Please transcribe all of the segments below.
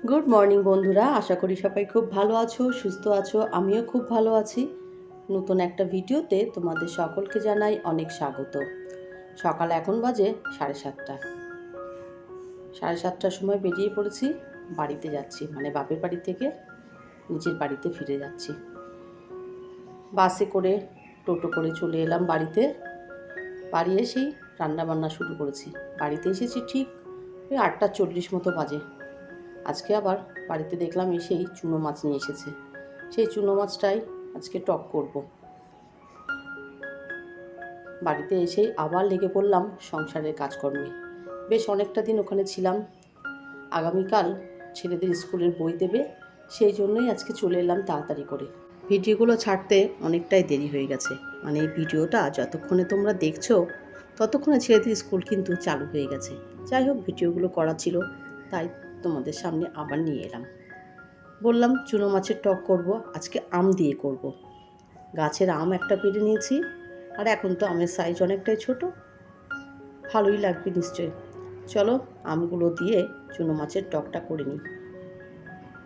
Good morning বন্ধুরা। আশা করি সবাই খুব ভালো আছো, সুস্থ আছো। আমিও খুব ভালো আছি। নতুন একটা ভিডিওতে তোমাদের সকলকে জানাই অনেক স্বাগত। সকাল এখন বাজে সাড়ে সাতটা। সাড়ে সাতটার সময় বেরিয়ে পড়েছি, বাড়িতে যাচ্ছি। মানে বাপের বাড়ি থেকে নিজের বাড়িতে ফিরে যাচ্ছি। বাসে করে, টোটো করে চলে এলাম বাড়িতে। বাড়ি এসেই রান্না বান্না শুরু করেছি। বাড়িতে এসেছি ঠিক ওই আটটা চল্লিশ মতো বাজে। আজকে আবার বাড়িতে দেখলাম এসেই চুনো মাছ নিয়ে এসেছে। সেই চুনো মাছটাই আজকে টক করব। বাড়িতে এসেই আবার লেগে পড়লাম সংসারের কাজকর্মে। বেশ অনেকটা দিন ওখানে ছিলাম। আগামীকাল ছেলেদের স্কুলের বই দেবে, সেই জন্যই আজকে চলে এলাম তাড়াতাড়ি করে। ভিডিওগুলো ছাড়তে অনেকটাই দেরি হয়ে গেছে। মানে এই ভিডিওটা যতক্ষণে তোমরা দেখছ, ততক্ষণে ছেলেদের স্কুল কিন্তু চালু হয়ে গেছে। যাই হোক, ভিডিওগুলো করা ছিল, তাই তোমাদের সামনে আবার নিয়ে এলাম। বললাম, চুনো মাছের টক করব, আজকে আম দিয়ে করব। গাছের আম একটা পেরে নিয়েছি, আর এখন তো আমের সাইজ অনেকটাই ছোট। ভালোই লাগবে নিশ্চয় চলো, আমগুলো দিয়ে চুনো মাছের টকটা করে নিই।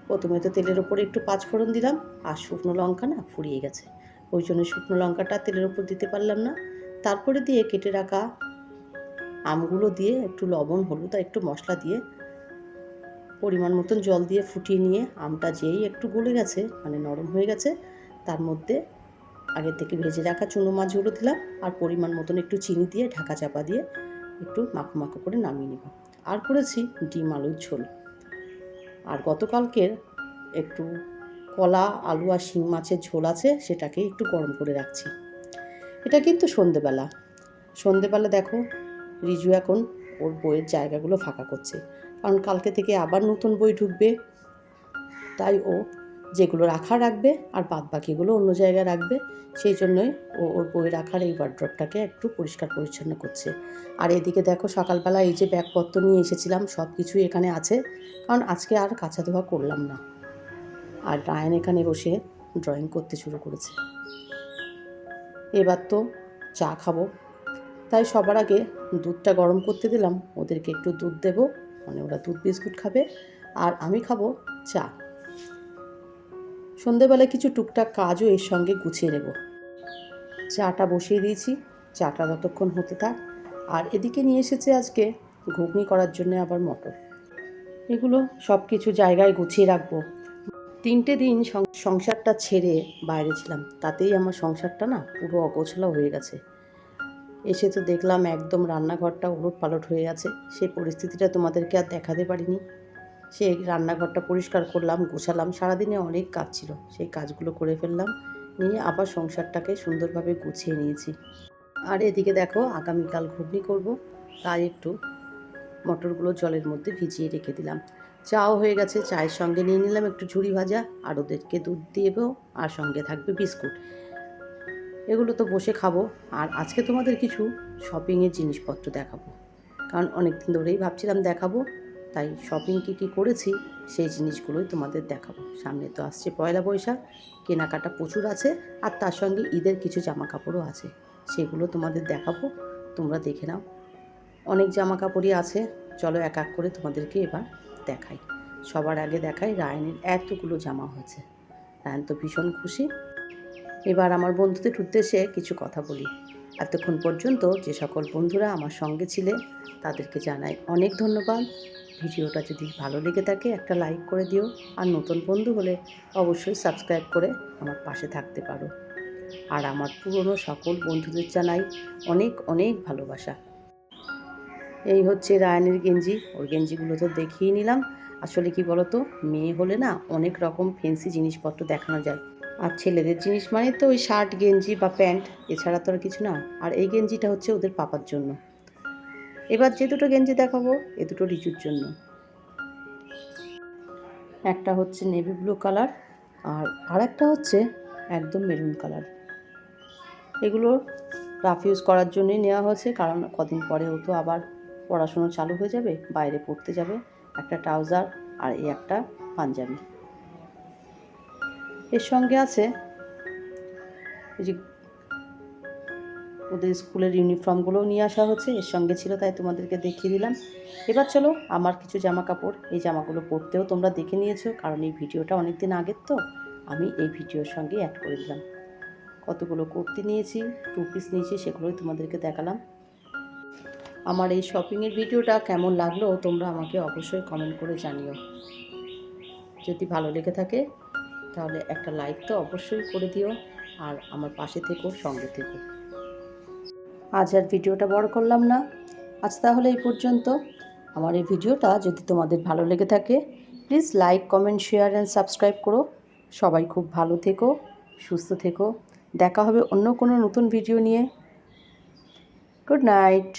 প্রথমে তো তেলের ওপরে একটু পাঁচ ফোড়ন দিলাম, আর শুকনো লঙ্কা না ফুরিয়ে গেছে। ওই জন্য শুকনো লঙ্কাটা তেলের ওপর দিতে পারলাম না। তারপরে দিয়ে কেটে রাখা আমগুলো দিয়ে একটু লবণ, হলুদ আর একটু মশলা দিয়ে পরিমাণ মতন জল দিয়ে ফুটিয়ে নিয়ে আমটা যেই একটু গলে গেছে মানে নরম হয়ে গেছে, তার মধ্যে আগে থেকে ভেজে রাখা চুনো মাছগুলো দিলাম আর পরিমাণ মতন একটু চিনি দিয়ে ঢাকা চাপা দিয়ে একটু মাখো মাখো করে নামিয়ে নেব। আর করেছি ডিম আলুর ঝোল। আর গতকালকের একটু কলা, আলু আর শিং মাছের ঝোল আছে, সেটাকে একটু গরম করে রাখছি। এটা কিন্তু সন্ধেবেলা। সন্ধেবেলা দেখো, রিজু এখন ওর বইয়ের জায়গাগুলো ফাঁকা করছে। কারণ কালকে থেকে আবার নতুন বই ঢুকবে। তাই ও যেগুলো রাখা রাখবে আর বাদ বাকিগুলো অন্য জায়গায় রাখবে, সেই জন্যই ও ওর বই রাখার এই ওয়ার্ড্রপটাকে একটু পরিষ্কার পরিচ্ছন্ন করছে। আর এদিকে দেখো সকালবেলা এই যে ব্যাগপত্র নিয়ে এসেছিলাম সব কিছুই এখানে আছে, কারণ আজকে আর কাঁচা ধোয়া করলাম না। আর রায়ন এখানে বসে ড্রয়িং করতে শুরু করেছে। এবার তো চা খাব। তাই সবার আগে দুধটা গরম করতে দিলাম, ওদেরকে একটু দুধ দেবো। মানে ওরা দুধ বিস্কুট খাবে আর আমি খাব চা। সন্ধেবেলায় কিছু টুকটাক কাজও এর সঙ্গে গুছিয়ে নেব। চাটা বসিয়ে দিয়েছি, চাটা ততক্ষণ হতে থাক। আর এদিকে নিয়ে এসেছে আজকে ঘুগনি করার জন্য আবার মটর। এগুলো সব কিছু জায়গায় গুছিয়ে রাখব। তিনটে দিন সংসারটা ছেড়ে বাইরে ছিলাম। তাতেই আমার সংসারটা না পুরো অগোছলা হয়ে গেছে। এসে তো দেখলাম একদম রান্নাঘরটা উলট পালট হয়ে আছে। সেই পরিস্থিতিটা তোমাদেরকে আর দেখাতে পারিনি। সেই রান্নাঘরটা পরিষ্কার করলাম, গোছালাম, সারাদিনে অনেক কাজ ছিল। সেই কাজগুলো করে ফেললাম, নিয়ে আবার সংসারটাকে সুন্দরভাবে গুছিয়ে নিয়েছি। আর এদিকে দেখো, আগামীকাল ঘুগনি করব, তাই একটু মটরগুলো জলের মধ্যে ভিজিয়ে রেখে দিলাম। চাও হয়ে গেছে, চায়ের সঙ্গে নিয়ে নিলাম একটু ঝুড়ি ভাজা, আর ওদেরকে দুধ দিয়েও আর সঙ্গে থাকবে বিস্কুট। এগুলো তো বসে খাব। আর আজকে তোমাদের কিছু শপিংয়ের জিনিসপত্র দেখাবো। কারণ অনেক দিন ধরেই ভাবছিলাম দেখাবো, তাই শপিং কী কী করেছি সেই জিনিসগুলোই তোমাদের দেখাবো। সামনে তো আসছে পয়লা বৈশাখ, কেনাকাটা প্রচুর আছে, আর তার সঙ্গে ঈদের কিছু জামা কাপড়ও আছে। সেগুলো তোমাদের দেখাবো, তোমরা দেখে নাও। অনেক জামা কাপড়ই আছে, চলো এক এক করে তোমাদেরকে এবার দেখাই। সবার আগে দেখাই রায়নের এতগুলো জামা হয়েছে। রায়ন তো ভীষণ খুশি। এবার আমার বন্ধুদের উদ্দেশ্যে কিছু কথা বলি। এতক্ষণ পর্যন্ত যে সকল বন্ধুরা আমার সঙ্গে ছিলে, তাদেরকে জানাই অনেক ধন্যবাদ। ভিডিওটা যদি ভালো লেগে থাকে, একটা লাইক করে দিও। আর নতুন বন্ধু হলে অবশ্যই সাবস্ক্রাইব করে আমার পাশে থাকতে পারো। আর আমার পুরনো সকল বন্ধুদের জানাই অনেক অনেক ভালোবাসা। এই হচ্ছে রায়নের গেঞ্জি। ওর গেঞ্জিগুলো তো দেখিয়ে নিলাম। আসলে কি বলতো? মেয়ে হলে না অনেক রকম ফেন্সি জিনিসপত্র দেখানো যায়। আর ছেলেদের জিনিস মানে তো ওই শার্ট, গেঞ্জি বা প্যান্ট, এছাড়া তো আর কিছু না। আর এই গেঞ্জিটা হচ্ছে ওদের পাপার জন্য। এবার যে দুটো গেঞ্জি দেখাবো, এ দুটো রিচুর জন্য। একটা হচ্ছে নেভি ব্লু কালার, আর আরেকটা হচ্ছে একদম মেরুন কালার। এগুলো রাফ ইউজ করার জন্যই নেওয়া হয়েছে, কারণ কদিন পরে ও তো আবার পড়াশুনো চালু হয়ে যাবে, বাইরে পড়তে যাবে, একটা ট্রাউজার আর এই একটা পাঞ্জাবি। এর সঙ্গে আছে এই যে ওদের স্কুলের ইউনিফর্মগুলোও নিয়ে আসা হচ্ছে, এর সঙ্গে ছিল তাই তোমাদেরকে দেখিয়ে দিলাম। এবার চলো, আমার কিছু জামা কাপড় এই জামাগুলো পরতেও তোমরা দেখে নিয়েছো, কারণ এই ভিডিওটা অনেক দিন আগের তো, আমি এই ভিডিওর সঙ্গে অ্যাড করে দিলাম। কতগুলো কুর্তি নিয়েছি টু পিস নিয়েছি, সেগুলোই তোমাদেরকে দেখালাম। আমার এই শপিংয়ের ভিডিওটা কেমন লাগল, তোমরা আমাকে অবশ্যই কমেন্ট করে জানিও। যদি ভালো লেগে থাকে তাহলে একটা লাইক তো অবশ্যই করে দিও আর আমার পাশে থেকো, সঙ্গে থেকো। আজ আর ভিডিওটা বড় করলাম না। আজ তাহলে এই পর্যন্ত। আমার এই ভিডিওটা যদি তোমাদের ভালো লেগে থাকে please like comment share and subscribe করো। সবাই খুব ভালো থেকো, সুস্থ থেকো। দেখা হবে অন্য কোনো নতুন ভিডিও নিয়ে। Good night